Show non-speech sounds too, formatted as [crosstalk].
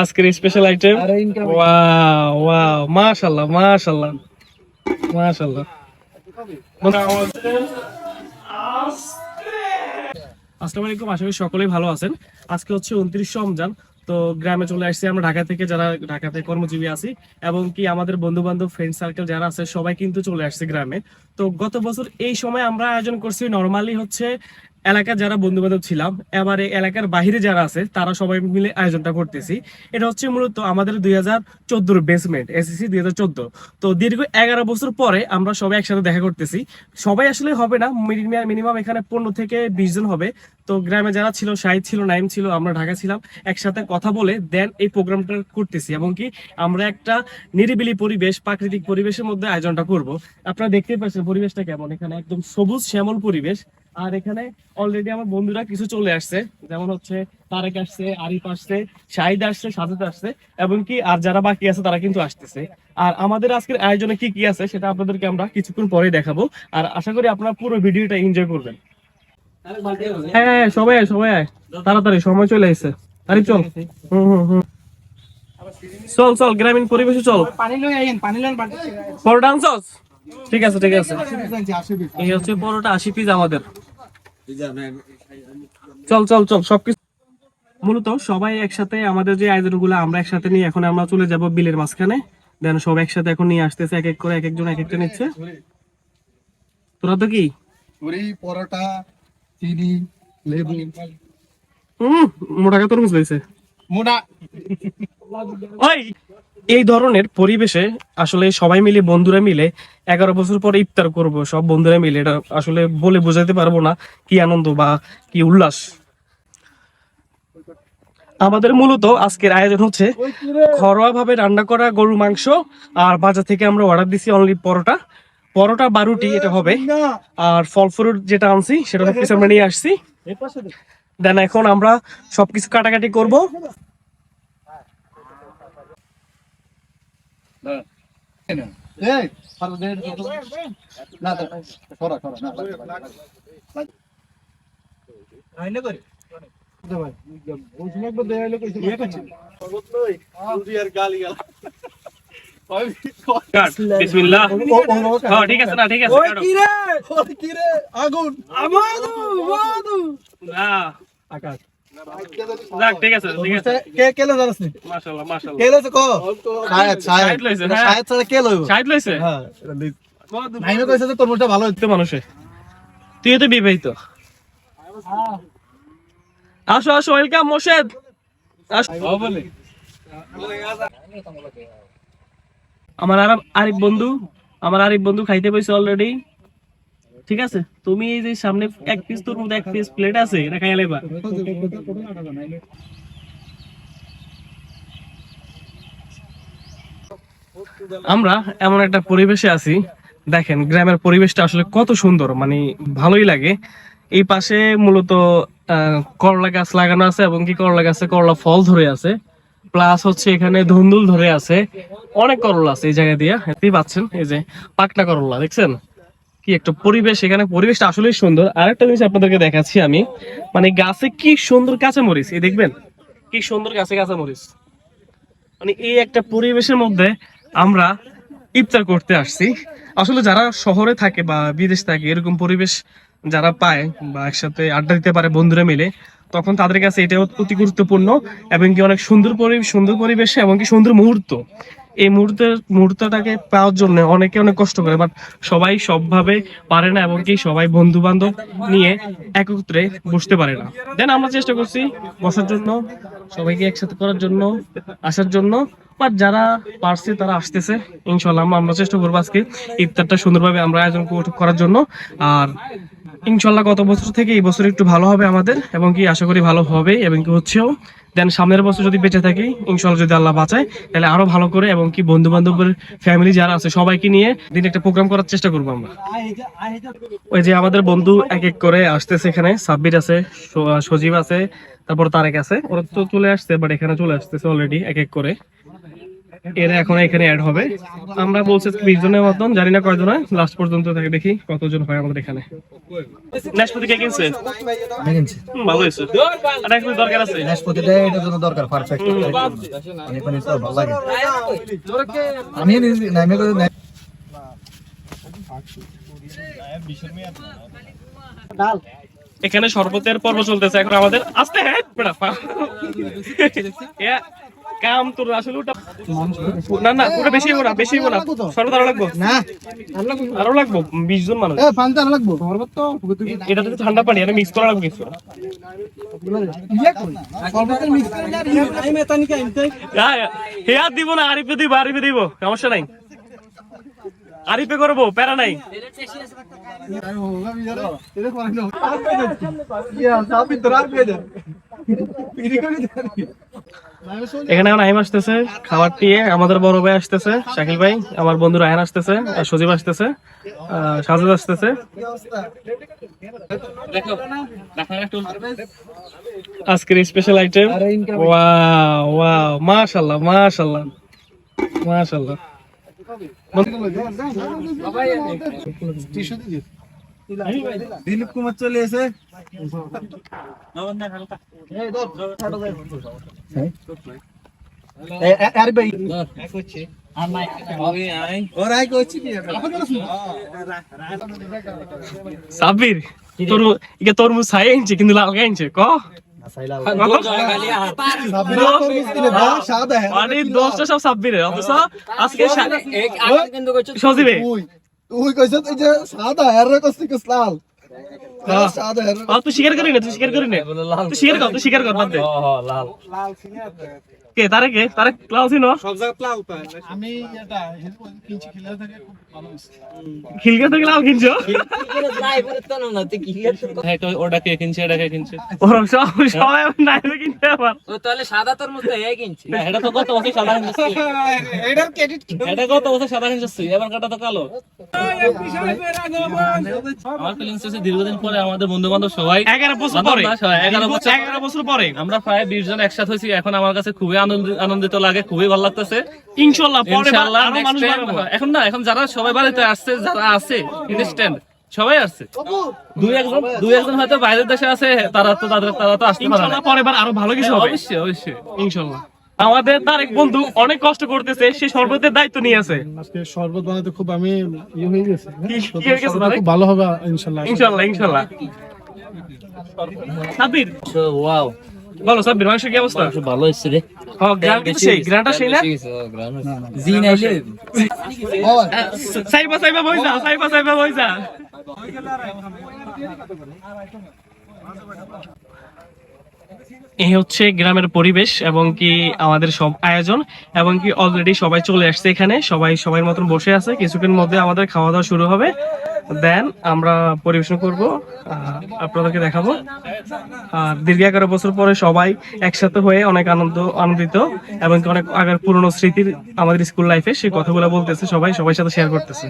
আজকের special item wow wow মাশাআল্লাহ মাশাআল্লাহ মাশাআল্লাহ আসসালামু আলাইকুম আশা করি সকলেই ভালো আছেন। আজকে হচ্ছে উনত্রিশ রমজান তো গ্রামে চলে আসছি আমরা ঢাকা থেকে যারা ঢাকাতে কর্মজীবী আছি এবং কি আমাদের বন্ধু বান্ধব ফ্রেন্ড সার্কেল যারা আছে সবাই কিন্তু চলে আসছে গ্রামে। তো গত বছর এই সময় আমরা আয়োজন করছি নর্মালি হচ্ছে এলাকার যারা বন্ধু বান্ধব ছিলাম, এবারে এলাকার বাহিরে যারা আছে, তারা সবাই মিলে আয়োজনটা করতেছি। এটা হচ্ছে মূলত আমাদের দুই হাজার চোদ্দোর বেসমেন্ট এসএসসি দুই হাজার চোদ্দ। তো দীর্ঘ এগারো বছর পরে আমরা সবাই একসাথে দেখা করতেছি। সবাই আসলে হবে না, মিনিমাম এখানে পনেরো থেকে বিশ জন হবে। তো গ্রামে যারা ছিল, শাহিদ ছিল নাইম ছিল, আমরা ঢাকা ছিলাম, একসাথে কথা বলে দেন এই প্রোগ্রামটা করতেছি। এবং কি আমরা একটা নিরিবিলি পরিবেশ, প্রাকৃতিক পরিবেশের মধ্যে আয়োজনটা করব। আপনারা দেখতেই পাচ্ছেন পরিবেশটা কেমন। এখানে একদম সবুজ শ্যামল পরিবেশ। আর এখানে অলরেডি আমার বন্ধুরা কিছু চলে আসছে। যেমন হচ্ছে তারেক আসছে আরিফ আসছে শাহিদ আসছে সাজেদ আসছে এবং কি আর যারা বাকি আছে তারা কিন্তু আসতেছে। আর আমাদের আজকের আয়োজনে কি কি আছে সেটা আপনাদেরকে আমরা কিছুক্ষণ পরে দেখাবো। আর আশা করি আপনারা পুরো ভিডিওটা এনজয় করবেন। হ্যাঁ হ্যাঁ, সবাই আয় সবাই আয়। তাড়াতাড়ি সময় চলে এসেছে আরিফ চল। হুম হুম হুম। চল চল গ্রামীণ পরিবেশে চল। পানি লই আইন পানি লন পরোটা আনছস? ঠিক আছে ঠিক আছে। এই হচ্ছে পরোটা আশি পিস আমাদের। চল চল চল সবকিছু মূলত সবাই একসাথে আমাদের যে আয়োজনগুলো আমরা একসাথে নিয়ে এখন আমরা চলে যাব বিলের মাঝখানে। দেন সব একসাথে এখন নিয়ে আসতেছে এক এক করে এক একজন এক একটা নিচ্ছে। তোরা তো কি? পুরি পরোটা চিনি লেবু। হুম মোটা তরমুজ লইছে মোটা। ওই! এই ধরনের পরিবেশে আসলে সবাই মিলে বন্ধুরা মিলে এগারো বছর পরে ইফতার করব সব বন্ধুরা মিলে। এটা আসলে বলে বোঝাতে পারব না কি আনন্দ বা কি উল্লাস। আমাদের মূলত আজকের আয়োজন হচ্ছে ঘরোয়া ভাবে রান্না করা গরু মাংস আর বাজার থেকে আমরা অর্ডার দিছি অনলি পরোটা। পরোটা বারুটি এটা হবে। আর ফল ফ্রুট যেটা আনছি সেটা সবকিছু আমরা নিয়ে আসছি। দেন এখন আমরা সবকিছু কাটাকাটি করব এই ফারো দে না না সরা সরা না আইনে করে ভাই ওই সময় একবার দেয়া হলো কইছে ইয়ে করছে আর গালি গাল কাট বিসমিল্লাহ হ্যাঁ ঠিক আছে না ঠিক আছে আগুন। না। আকাশ। ঠিক আছে ঠিক আছে। কে কে লো জানাস নি মাশাআল্লাহ মাশাআল্লাহ। কে লইছে কো শায়দ শায়দ লইছে, হ্যাঁ। শায়দ ছাড়া কে লইব? শাহিদ লইছে? হ্যাঁ নাইমে কইছে যে তরমুজটা ভালো হইছে মানুষে। তুই তো বিবাহিত। আসো আসো ওয়েলকাম মোর্শেদ। আসো। আমার আর আরিফ বন্ধু আমার আরিফ বন্ধু খাইতে পাইছে অলরেডি। ঠিক আছে? তুমি এই যে সামনে এক পিস তোর মধ্যে এক পিস প্লেট আছে, এটা খাইয়া লেবা আমরা এমন একটা পরিবেশে আছি। দেখেন, গ্রামের পরিবেশটা আসলে কত সুন্দর মানে ভালোই লাগে। এই পাশে মূলত করলা গাছ লাগানো আছে এবং কি করলা গাছে করলা ফল ধরে আছে। প্লাস হচ্ছে এখানে ধুন্দুল ধরে আছে। অনেক করলা আছে এই জায়গা দিয়ে। পাচ্ছেন, এই যে পাকটা করলা, দেখছেন? কি একটা পরিবেশ, এখানে পরিবেশটা আসলেই সুন্দর। আরেকটা জিনিস আপনাদেরকে দেখাচ্ছি আমি। মানে গাছে কি সুন্দর কাঁচা মরিচ এই দেখবেন? কি সুন্দর গাছে কাঁচা মরিচ মানে এই একটা পরিবেশের মধ্যে আমরা ইফতার করতে আসছি। আসলে যারা শহরে থাকে বা বিদেশ থাকে, এরকম পরিবেশ যারা পায় বা একসাথে আড্ডা দিতে পারে বন্ধুরা মিলে, তখন তাদের কাছে এটা অতি গুরুত্বপূর্ণ এবং কি অনেক সুন্দর পরিবেশ সুন্দর পরিবেশে এবং কি সুন্দর মুহূর্ত। এই মুহূর্তের মুহূর্তটাকে পাওয়ার জন্য অনেকে অনেক কষ্ট করে বাট সবাই সবভাবে পারে না এবং কি সবাই বন্ধু বান্ধব নিয়ে একত্রে বসতে পারে না। দেন আমরা চেষ্টা করছি বসার জন্য, সবাইকে একসাথে করার জন্য, আসার জন্য বাট যারা পারছে তারা আসতেছে ইনশাল্লাহ আমরা- চেষ্টা করব আজকে ইফতারটা সুন্দরভাবে আমরা আয়োজন কর- করার জন্য। আর ইনশাল্লাহ গত বছর থেকে এই বছর একটু ভালো হবে আমাদের এবং কি আশা করি ভালো হবে এবং কি হচ্ছেও। দেন সামনের বছর যদি বেঁচে থাকি ইনশাল্লাহ যদি আল্লাহ বাঁচায়, তাহলে আরও ভালো করে এবং কি বন্ধু বান্ধবের ফ্যামিলি যারা আছে, সবাইকে নিয়ে দিন একটা প্রোগ্রাম করার চেষ্টা করব আমরা। ওই যে আমাদের বন্ধু এক এক করে আসতেছে এখানে, সাব্বির আছে সজীব আছে, তারপর তারেক আছে। ওরা তো চলে আসছে বাট এখানে চলে আসতেছে অলরেডি এক এক করে। এরা এখন এখানে অ্যাড হবে। আমরা বলছি বিশ জনের মতন জানি না কয়জন হয়। লাস্ট পর্যন্ত থেকে দেখি কতজন হয় আমাদের এখানে। নাশপাতি কে কিনছে? আমি কিনছি। ভালো হয়েছে। আর একটু দরকার আছে? নাশপাতিটা এটার জন্য দরকার পারফেক্ট অনেক পানি তো ভালো লাগে। আমি নিজে- না, আমি করে এখানে শরবতের পর্ব চলতেছে এখন আমাদের আস্তে হ্যাঁ [laughs] কাম তোর আসলে ওটা না না ওটা বেশি হব না বেশি হব না। শরবত আরও লাগবো? না। আরও লাগবো? বিশ জন মানুষ? এ পান্তা লাগবো। শরবত তো এটা তো ঠান্ডা পানি এটা মিক্স করা লাগবে কিছু। শরবতের মিক্স করে। না আমি মেতানি কে আনতে হে আর দিব না আরিফে দিব আরিফে দিব সমস্যা নাই। আরিফে করব প্যারা নাই। করে এখানে এখন আহিম আসতেছে খাবার দিয়ে আমাদের বড় ভাই আসতেছে শাকিল ভাই আমার বন্ধু রায়হান আসতেছে আর সজীব আসতেছে আহ, সাজেদ আসতেছে। আজকের স্পেশাল আইটেম ওয়াও ওয়াও মাশাআল্লাহ মাশাআল্লাহ মাশাআল্লাহ দিলীপ কুমার চলে এসে। আরে ভাই। ওর আই কইছি কি? সাব্বির তোর ইকে তরমুজ ছাই আনছে কিন্তু লাল গাইছে ক? সাদা দশটা সব সাব্বিরের অথচ আজকে সজীবে। তুই কইছ তুই যে সাদা হের কষ্ট কি লাল। সাদা হের তুই স্বীকার করি না তুই স্বীকার করি না তুই স্বীকার কর তুই স্বীকার কর বাদ দে। কে? তারে কে? তারে ক্লাস ছিল আমি এটা কিনছি খেলা থেকে খুব ভালো হয়েছে খিলকে থেকে লাল কিনছো? ওটা কে কিনছে এটা কে কিনছে? ওরা সব সবাই নাইবে কিনতে আবার। তাহলে সাদা তরমুজ তো এ কিনছি। না এটা তো কত বছর সাদা কিনছে? এটার ক্রেডিট এটা কত বছর সাদা কিনছে এবার কাটা তো কালো। আমার ফিলিংস হচ্ছে দীর্ঘদিন পরে আমাদের বন্ধু বান্ধব সবাই এগারো বছর পরে। না, সবাই এগারো বছর পরে। আমরা প্রায় বিশ জন একসাথে হয়েছি। এখন আমার কাছে খুবই আনন্দিত লাগে খুবই ভালো লাগতেছে। ইনশাল্লাহ ইনশাআল্লাহ এখন না এখন যারা সবাই বাড়িতে আসছে যারা আছে ইনস্ট্যান্ট সবাই আসছে। দুই একজন দুই একজন হয়তো বাইরের দেশে আছে তারা তো তাদের তারা তো আসতে পারে না। পরের বার আরও ভালো কিছু হবে। অবশ্যই অবশ্যই। ইনশাল্লাহ আমাদের তার এক বন্ধু অনেক কষ্ট করতেছে সে সর্বতের দায়িত্ব নিয়ে আছে। আজকে শরবত বানাতে খুব আমি ইয়ে হয়ে গেছে। কি- কি হয়ে গেছে শরবতটা তাহলে? খুব ভালো হবে ইনশাল্লাহ ইনশাল্লাহ ইনশাল্লাহ সাব্বির। ওয়াও বলো সাব্বির মাংস কি অবস্থা? ভালো হচ্ছে রে। সাইবা সাইবা বইসা সাইবা সাইবা বইসা এই হচ্ছে গ্রামের পরিবেশ এবং কি আমাদের সব আয়োজন এবং কি অলরেডি সবাই চলে আসছে এখানে। সবাই সবাই মতন বসে আছে। কিছুক্ষণ মধ্যে আমাদের খাওয়া দাওয়া শুরু হবে। দেন আমরা পরিবেশন করব আপনাদেরকে দেখাবো। আর দীর্ঘ এগারো বছর পরে সবাই একসাথে হয়ে অনেক আনন্দ, আনন্দিত এবং অনেক আগের পুরনো স্মৃতির আমাদের স্কুল লাইফে সেই কথাগুলো বলতেছে সবাই সবাই সাথে শেয়ার করতেছে।